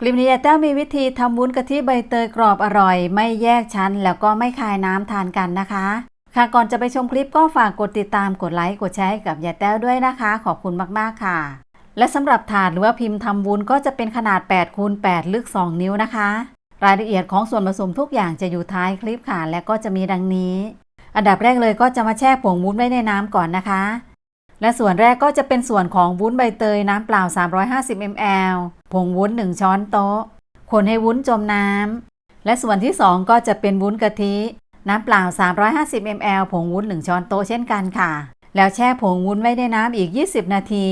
คลิปนี้ยายแต้วมีวิธีทำวุ้นกะทิใบเตยกรอบอร่อย ไม่แยกชั้น แล้วก็ไม่คายน้ำทานกันนะคะ ค่ะก่อนจะไปชมคลิปก็ฝากกดติดตามกดไลค์กดแชร์ให้กับยายแต้วด้วยนะคะ ขอบคุณมากๆค่ะ และสำหรับถาดหรือว่าพิมพ์ทำวุ้นก็จะเป็นขนาด8คูณ8ลึก 2 นิ้วนะคะ รายละเอียดของส่วนผสมทุกอย่างจะอยู่ท้ายคลิปค่ะ และก็จะมีดังนี้ อันดับแรกเลยก็จะมาแช่ผงวุ้นไว้ในน้ำก่อนนะคะ และส่วนแรกก็จะเป็นส่วนของวุ้นใบเตยน้ำเปล่า 350 ml ผงวุ้น1ช้อนโต๊ะ คนให้วุ้นจมน้ำ และส่วนที่ 2 ก็จะเป็นวุ้นกะทิ น้ำเปล่า 350 ml ผงวุ้น 1 ช้อนโต๊ะเช่นกันค่ะ แล้วแช่ผงวุ้นไว้ในน้ำอีก 20 นาที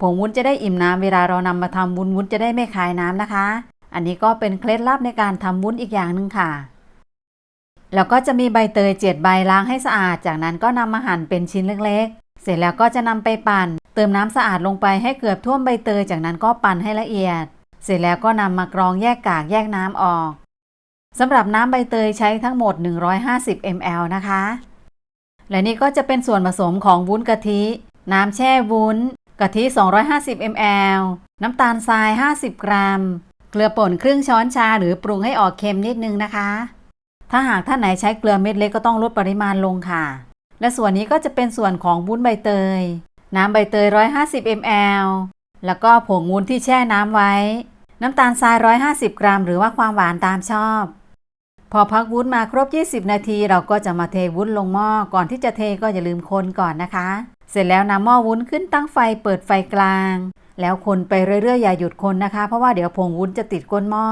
ผงวุ้นจะได้อิ่มน้ำเวลาเรานำมาทำวุ้นวุ้นจะได้ไม่คายน้ำนะคะ อันนี้ก็เป็นเคล็ดลับในการทำวุ้นอีกอย่างหนึ่งค่ะแล้วก็จะมีใบเตย7ใบล้างให้สะอาด จากนั้นก็นำมาหั่นเป็นชิ้นเล็กๆ เสร็จแล้วก็จะนำไปปั่น เติมน้ำสะอาดลงไปให้เกือบท่วมใบเตยจากนั้นก็ปั่นให้ละเอียด เสร็จแล้วก็นำมากรองแยกกากแยกน้ำออกสำหรับน้ำใบเตยใช้ทั้งหมด 150 ml นะคะ และนี่ก็จะเป็นส่วนผสมของวุ้นกะทิ น้ำแช่วุ้น กะทิ 250 ml น้ำตาลทราย 50 กรัม เกลือป่นครึ่งช้อนชาหรือปรุงให้ออกเค็มนิดนึงนะคะ ถ้าหากท่านไหนใช้เกลือเม็ดเล็กก็ต้องลดปริมาณลงค่ะ และส่วนนี้ก็จะเป็นส่วนของวุ้นใบเตย น้ำใบเตย 150 ml แล้วก็ผงวุ้นที่แช่น้ำไว้ น้ำตาลทราย 150 กรัม หรือว่าความหวานตามชอบ พอพักวุ้นมาครบ 20 นาที เราก็จะมาเทวุ้นลงหม้อ ก่อนที่จะเทก็อย่าลืมคนก่อนนะคะ เสร็จแล้วนำหม้อวุ้นขึ้นตั้งไฟเปิดไฟกลาง แล้วคนไปเรื่อยๆ อย่าหยุดคนนะคะ เพราะว่าเดี๋ยวผงวุ้นจะติดก้นหม้อ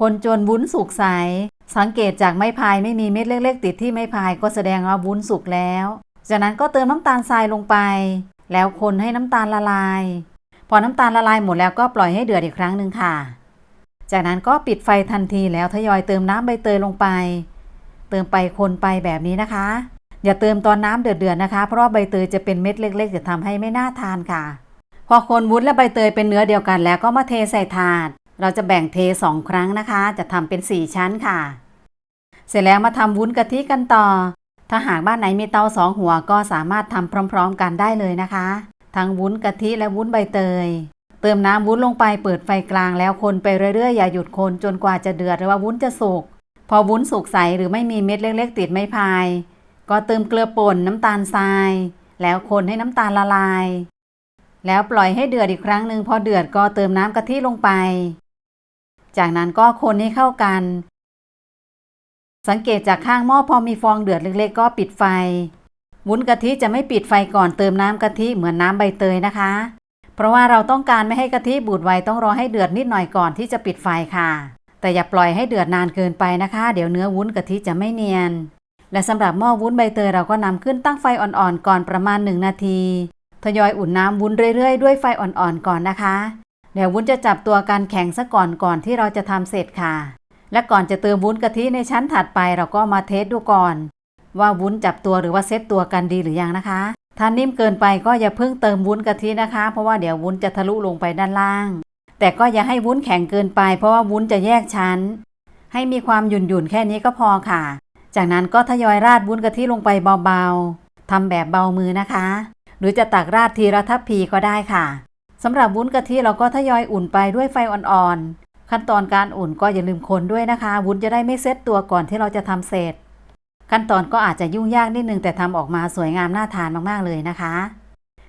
คนจนวุ้นสุกใส สังเกตจากไม้พายไม่มีเม็ดเล็ก ๆ ติดที่ไม้พายก็แสดงว่าวุ้นสุกแล้ว จากนั้นก็เติมน้ำตาลทรายลงไป แล้วคนให้น้ำตาลละลาย พอน้ำตาลละลายหมดแล้วก็ปล่อยให้เดือดอีกครั้งหนึ่งค่ะ จากนั้นก็ปิดไฟทันทีแล้วทยอยเติมน้ำใบเตยลงไป เติมไปคนไปแบบนี้นะคะ อย่าเติมตอนน้ำเดือดๆนะคะ เพราะใบเตยจะเป็นเม็ดเล็ก ๆ จะทำให้ไม่น่าทานค่ะ พอคนวุ้นและใบเตยเป็นเนื้อเดียวกันแล้วก็มาเทใส่ถาด เราจะแบ่งเทสองครั้งนะคะ จะทำเป็น4ชั้นค่ะ เสร็จแล้วมาทำวุ้นกะทิกันต่อ ถ้าหากบ้านไหนมีเตาสองหัวก็สามารถทำพร้อม ๆ กันได้เลยนะคะ ทั้งวุ้นกะทิและวุ้นใบเตย เติมน้ำวุ้นลงไปเปิดไฟกลางแล้วคนไปเรื่อยๆอย่าหยุดคนจนกว่าจะเดือดหรือว่าวุ้นจะสุก พอวุ้นสุกใสหรือไม่มีเม็ดเล็กๆ ติดไม้พาย ก็เติมเกลือป่นน้ำตาลทราย แล้วคนให้น้ำตาลละลาย แล้วปล่อยให้เดือดอีกครั้งหนึ่งพอเดือดก็เติมน้ำกะทิลงไป จากนั้นก็คนให้เข้ากัน สังเกตจากข้างหม้อพอมีฟองเดือดเล็กๆ ก็ปิดไฟ วุ้นกะทิจะไม่ปิดไฟก่อนเติมน้ำกะทิเหมือนน้ำใบเตยนะคะ เพราะว่าเราต้องการไม่ให้กะทิบูดไวต้องรอให้เดือดนิดหน่อยก่อนที่จะปิดไฟค่ะ แต่อย่าปล่อยให้เดือดนานเกินไปนะคะ เดี๋ยวเนื้อวุ้นกะทิจะไม่เนียน และสำหรับหม้อวุ้นใบเตยเราก็นำขึ้นตั้งไฟอ่อนๆก่อนประมาณ 1 นาทีทยอยอุ่นน้ำวุ้นเรื่อยๆ ด้วยไฟอ่อนๆก่อนนะคะ เดี๋ยววุ้นจะจับตัวกันแข็งซะก่อนก่อนที่เราจะทำเสร็จค่ะ และก่อนจะเติมวุ้นกะทิในชั้นถัดไปเราก็มาเทสดูก่อน ว่าวุ้นจับตัวหรือว่าเซตตัวกันดีหรือยังนะคะ ถ้านิ่มเกินไปก็อย่าเพิ่งเติมวุ้นกะทินะคะ เพราะว่าเดี๋ยววุ้นจะทะลุลงไปด้านล่าง แต่ก็อย่าให้วุ้นแข็งเกินไป เพราะว่าวุ้นจะแยกชั้น ให้มีความหยุ่นๆแค่นี้ก็พอค่ะ จากนั้นก็ทยอยราดวุ้นกะทิลงไปเบาๆทำแบบเบามือนะคะ หรือจะตักราดทีละทัพพีก็ได้ค่ะสำหรับวุ้นกะทิเราก็ทยอยอุ่นไปด้วยไฟอ่อนๆ ขั้นตอนการอุ่นก็อย่าลืมคนด้วยนะคะ วุ้นจะได้ไม่เซตตัวก่อนที่เราจะทำเสร็จ ขั้นตอนก็อาจจะยุ่งยากนิดนึงแต่ทำออกมาสวยงามน่าทานมากๆเลยนะคะ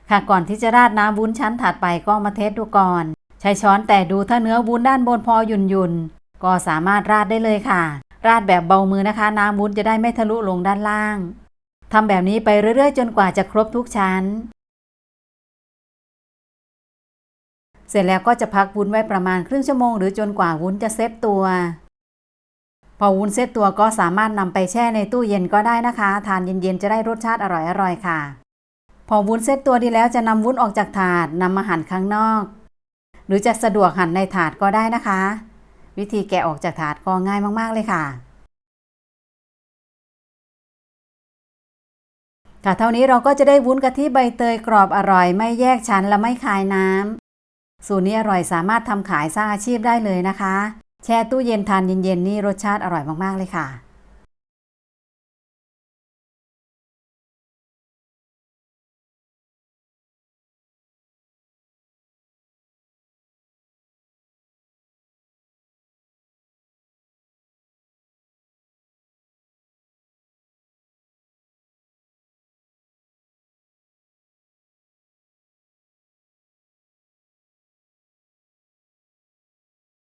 ค่ะก่อนที่จะราดน้ำวุ้นชั้นถัดไปก็มาเทสดูก่อน ใช้ช้อนแต่ดูถ้าเนื้อวุ้นด้านบนพอหยุ่นๆก็สามารถราดได้เลยค่ะ ราดแบบเบามือนะคะ น้ำวุ้นจะได้ไม่ทะลุลงด้านล่างทำแบบนี้ไปเรื่อยๆ จนกว่าจะครบทุกชั้น เสร็จแล้วก็จะพักวุ้นไว้ประมาณครึ่งชั่วโมงหรือจนกว่าวุ้นจะเซตตัว พอวุ้นเซตตัวก็สามารถนำไปแช่ในตู้เย็นก็ได้นะคะ ทานเย็นๆจะได้รสชาติอร่อยๆค่ะ พอวุ้นเซตตัวดีแล้วจะนำวุ้นออกจากถาดนำมาหั่นข้างนอก หรือจะสะดวกหั่นในถาดก็ได้นะคะ วิธีแกะออกจากถาดก็ง่ายมากๆเลยค่ะค่ะเท่านี้เราก็จะได้วุ้นกะทิใบเตยกรอบอร่อย ไม่แยกชั้นและไม่คายน้ำ สูตรนี้อร่อยสามารถทำขายสร้างอาชีพได้เลยนะคะ แช่ตู้เย็นทานเย็นๆนี่รสชาติอร่อยมากๆเลยค่ะ